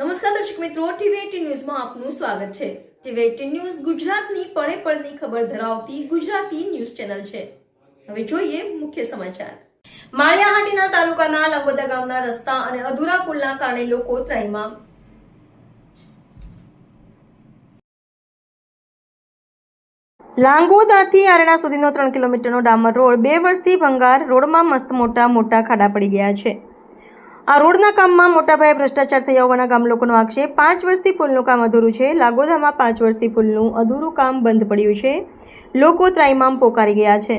નમસ્કાર દર્શક મિત્રો, ટીવી ન્યૂઝમાં આપનું સ્વાગત છે. ટીવી ન્યૂઝ ગુજરાતની પળે પળની ખબર ધરાવતી ગુજરાતી ન્યૂઝ ચેનલ છે. હવે જોઈએ મુખ્ય સમાચાર. માળિયાહાટીના તાલુકાના લંગોદા ગામના રસ્તા અને અધૂરા પુલના કારણે લોકો ત્રાહીમામ. લાંગોદાથી આરણા સુધીનો ત્રણ કિલોમીટરનો ડામર રોડ બે વર્ષથી ભંગાર, રોડમાં મસ્ત મોટા મોટા ખાડા પડી ગયા છે. આ રોડના કામમાં મોટાભાઈ ભ્રષ્ટાચાર થયા હોવાના ગામ લોકોનો આક્ષેપ. પાંચ વર્ષથી પુલનું કામ અધૂરું છે. લાગોદામાં પાંચ વર્ષથી પુલનું અધૂરું કામ બંધ પડ્યું છે. લોકો ત્રાઈમામ પોકારી ગયા છે.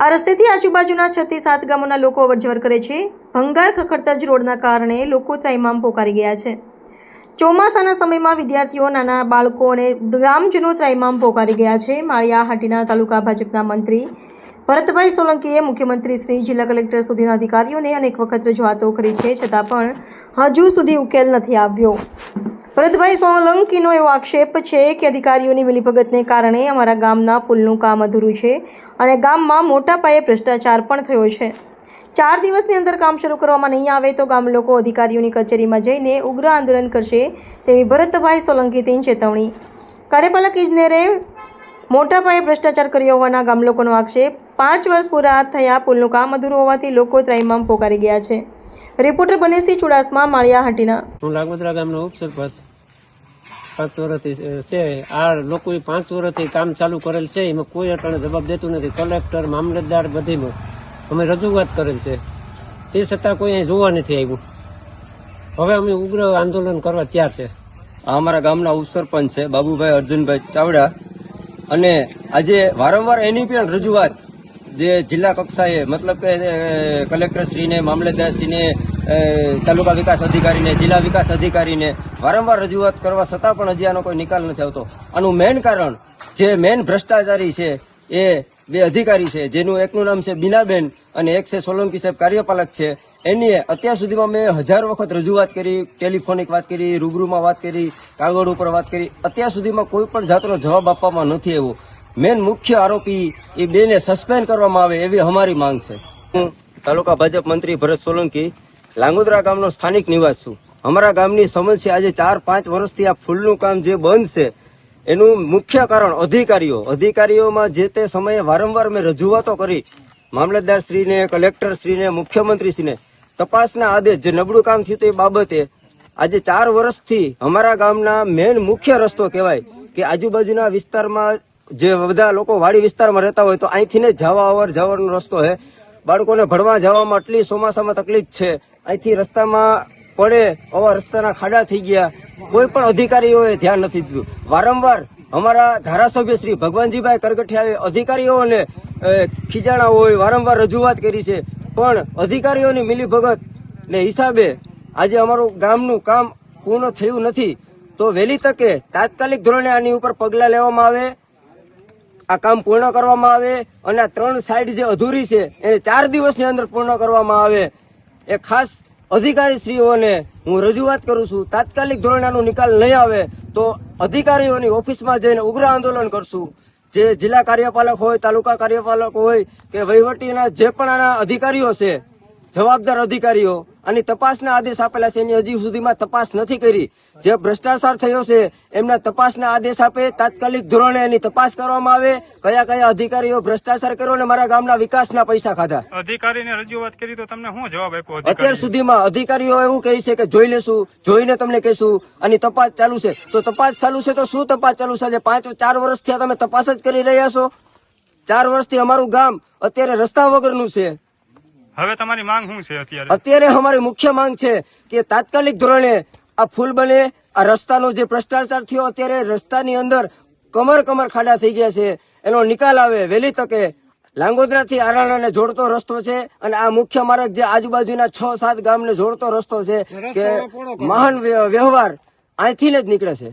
આ રસ્તેથી આજુબાજુના છ થી સાત ગામોના લોકો અવરજવર કરે છે. ભંગાર ખખડતા જ રોડના કારણે લોકો ત્રાઇમામ પોકારી ગયા છે. ચોમાસાના સમયમાં વિદ્યાર્થીઓ, નાના બાળકો અને ગ્રામજનો ત્રાઇમામ પોકારી ગયા છે. માળિયા હાટીના તાલુકા ભાજપના મંત્રી ભરતભાઈ સોલંકીએ મુખ્યમંત્રી શ્રી જિલ્લા કલેક્ટર સુધીના અધિકારીઓને અનેક વખત રજૂઆતો કરી છે, છતાં પણ હજુ સુધી ઉકેલ નથી આવ્યો. ભરતભાઈ સોલંકીનો એવો આક્ષેપ છે કે અધિકારીઓની મિલીભગતને કારણે અમારા ગામના પુલનું કામ અધૂરું છે અને ગામમાં મોટા પાયે ભ્રષ્ટાચાર પણ થયો છે. ચાર દિવસની અંદર કામ શરૂ કરવામાં નહીં આવે તો ગામ લોકો અધિકારીઓની કચેરીમાં જઈને ઉગ્ર આંદોલન કરશે તેવી ભરતભાઈ સોલંકીની ચેતવણી. કાર્યપાલક ઇજનેરે મોટા પાયે ભ્રષ્ટાચાર કર્યો હોવાના ગામ લોકોનો આક્ષેપ પાંચ વર્ષ પૂરા થયા પુલનું કામ અધૂરું હોવાથી લોકો ત્રાઈમામ પોકારી ગયા છે. રિપોર્ટર બનેશી ચુડાસમા માળિયા હાટીના. હું લાગોદરા ગામનો ઉપસરપંચ પાંચ વર્ષથી છે. આ લોકોએ પાંચ વર્ષથી કામ ચાલુ કરેલ છે. એમાં કોઈ અટાણે જવાબ દેતું નથી. કલેક્ટર મામલતદાર બધીમાં અમે રજૂઆત કરેલ છે. તે છતાં કોઈ અહીં જોવા નથી આવ્યું. હવે અમે ઉગ્ર આંદોલન કરવા તૈયાર છે. આ અમારા ગામના ઉપસરપંચ છે બાબુભાઈ અર્જુનભાઈ ચાવડા. અને આજે વારંવાર એની પણ રજૂઆત જે જિલ્લા કક્ષાએ, મતલબ કે કલેક્ટરશ્રીને, મામલતદારશ્રીને તાલુકા વિકાસ અધિકારીને, જિલ્લા વિકાસ અધિકારીને વારંવાર રજૂઆત કરવા છતાં પણ હજી આનો કોઈ નિકાલ નથી આવતો. આનું મેઇન કારણ, જે મેઇન ભ્રષ્ટાચારી છે, એ બે અધિકારી છે, જેનું એકનું નામ છે બીનાબેન અને એક છે સોલંકી સાહેબ કાર્યપાલક છે. એની અત્યાર સુધીમાં મેં હજાર વખત રજૂઆત કરી, ટેલિફોનિક વાત કરી, રૂબરૂમાં વાત કરી, કાગળ ઉપર વાત કરી. અત્યાર સુધીમાં કોઈ પણ જાતનો જવાબ આપવામાં નથી આવ્યો. મેન મુખ્ય આરોપી એ બેને સસ્પેન્ડ કરવામાં આવે એવી અમારી માંગ છે. હું તાલુકા ભાજપ મંત્રી ભરત સોલંકી લાંગોદરા ગામનો સ્થાનિક નિવાસ છું. અમારા ગામની સમસ્યા આજે ચાર પાંચ વર્ષથી આ ફૂલનું કામ જે બંધ છે, એનું મુખ્ય કારણ અધિકારીઓ. અધિકારીઓમાં જે તે સમયે વારંવાર મેં રજૂઆતો કરી. મામલતદારશ્રીને શ્રીને, કલેક્ટર શ્રીને મુખ્યમંત્રી શ્રીને તપાસના આદેશ, જે નબળું કામ થયું તે બાબતે આજે ચાર વર્ષથી અમારા ગામના મેન મુખ્ય રસ્તો કહેવાય કે આજુબાજુના વિસ્તારમાં જે બધા લોકો વાડી વિસ્તારમાં રહેતા હોય તો અહીંથી ને જવા અવર જવાનો રસ્તો છે બાળકોને ભણવા જવામાં આટલી ચોમાસામાં તકલીફ છે. અહીંથી રસ્તામાં પડે આવા રસ્તાના ખાડા થઈ ગયા. કોઈ પણ અધિકારીઓએ ધ્યાન નથી દીધું. વારંવાર અમારા ધારાસભ્ય શ્રી ભગવાનજીભાઈ કરગઠિયાએ અધિકારીઓને ખીજાણા હોય, વારંવાર રજૂઆત કરી છે. પણ અધિકારીઓની મિલીભગત ને હિસાબે આજે અમારું ગામનું કામ પૂર્ણ થયું નથી. તો વહેલી તકે તાત્કાલિક ધોરણે આની ઉપર પગલાં લેવામાં આવે. આ કામ પૂર્ણ કરવામાં આવે અને આ ત્રણ સાઈડ જે અધૂરી છે, એને ચાર દિવસની અંદર પૂર્ણ કરવામાં આવે. એ ખાસ અધિકારી શ્રીઓને હું રજૂઆત કરું છું, તાત્કાલિક ધોરણે નિકાલ નહીં આવે તો અધિકારીઓની ઓફિસમાં જઈને ઉગ્ર આંદોલન કરશું. જે જિલ્લા કાર્યપાલક હોય, તાલુકા કાર્યપાલક હોય કે વહીવટીના જે પણ આના અધિકારીઓ છે, જવાબદાર અધિકારીઓ આની તપાસના આદેશ આપેલા છે. એની હજી સુધીમાં તપાસ નથી કરી. જે ભ્રષ્ટાચાર થયો છે એમના તપાસના આદેશ આપે તાત્કાલિક ધોરણે એની તપાસ કરવામાં આવે. કયા કયા અધિકારીઓ ભ્રષ્ટાચાર કર્યો અને મારા ગામના વિકાસના પૈસા ખાધા? અધિકારીને રજૂઆત કરી તો તમને શું જવાબ આપ્યો અત્યાર સુધીમાં અધિકારીઓ એવું કહે છે કે જોઈ લેશું જોઈને તમને કહીશું. અને તપાસ ચાલુ છે. તો તપાસ ચાલુ છે તો શું તપાસ ચાલુ છે? પાંચ ચાર વર્ષથી તમે તપાસ જ કરી રહ્યા છો? ચાર વર્ષથી અમારું ગામ અત્યારે રસ્તા વગરનું છે. હવે તમારી માંગ શું છે અત્યારે? અત્યારે અમારી મુખ્ય માંગ છે કે તાત્કાલિક ધોરણે આ ફૂલ બને આ રસ્તાનો જે ભ્રષ્ટાચાર થયો અત્યારે રસ્તાની અંદર કમર કમર ખાડા થઈ ગયા છે. એનો નિકાલ આવે વહેલી તકે લાંગોદરાથી આરાણાને જોડતો રસ્તો છે અને આ મુખ્ય માર્ગ જે આજુબાજુના છ સાત ગામને જોડતો રસ્તો છે કે મહાન વ્ય- વ્યવહાર અહીંથી જ નીકળે છે.